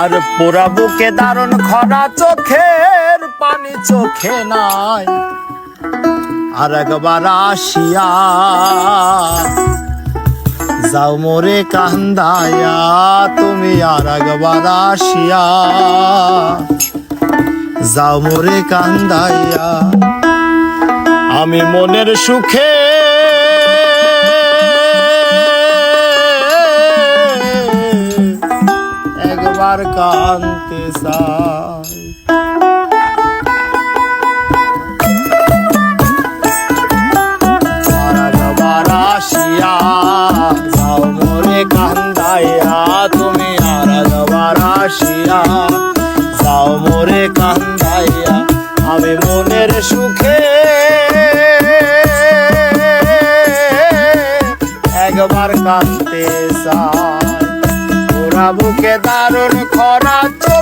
আর পোড়া বুকে দারুণ খরা চোখের পানি চোখে নাই। আর একবার আসিয়া যাও মোরে কান্দায়া, তুমি আর একবার আসিয়া যাও মোরে কান্দাইয়া আমি মনের সুখে কানতে আর মোরে কান্দাইয়া তুমি সুখে একবার কাঁদতে বুকে দারুণ খরা চোখের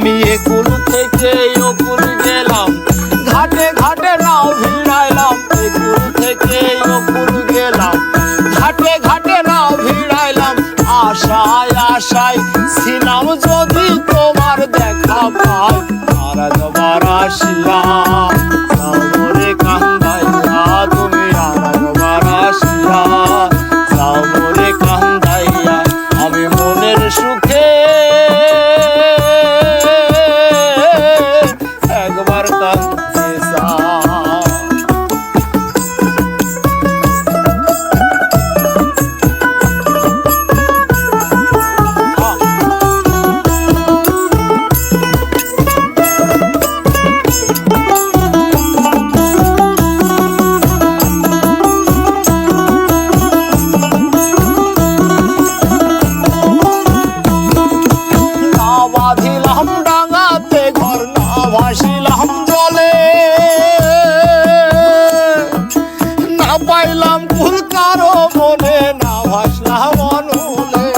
আমি একুল থেকে অকুল গেলাম। ঘাটে ঘাটে নাও ভিড়াইলাম। একুল থেকে অকুল গেলাম। ঘাটে ঘাটে নাও ভিড়াইলাম। আশায় আশায় ছিলাম যদি তোমার দেখা পাই আর যাবার আসিয়া পাইলাম ফুল কারও মনে, না ভাসলাম অনুলে।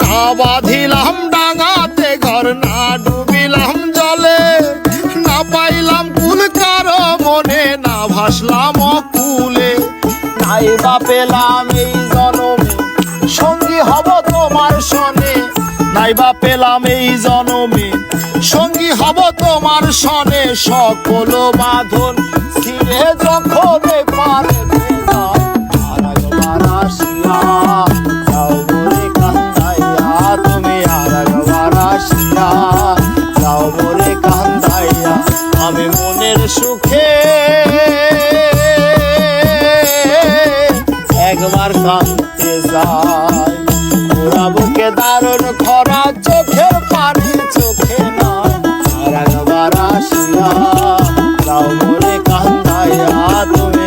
না বাঁধিলাম ডাঙাতে ঘর, না ডুবিলাম জলে। না পাইলাম কুল কারও মনে, না ভাসলাম অকুলে। নাই বা পেলাম এই জনমে, সঙ্গী হব তোমার সনে। নাই বা পেলাম এই জনমে সঙ্গী হব তোমার সনে সকল বাঁধন। ছিঁড়ে যখন পারে তাই হাত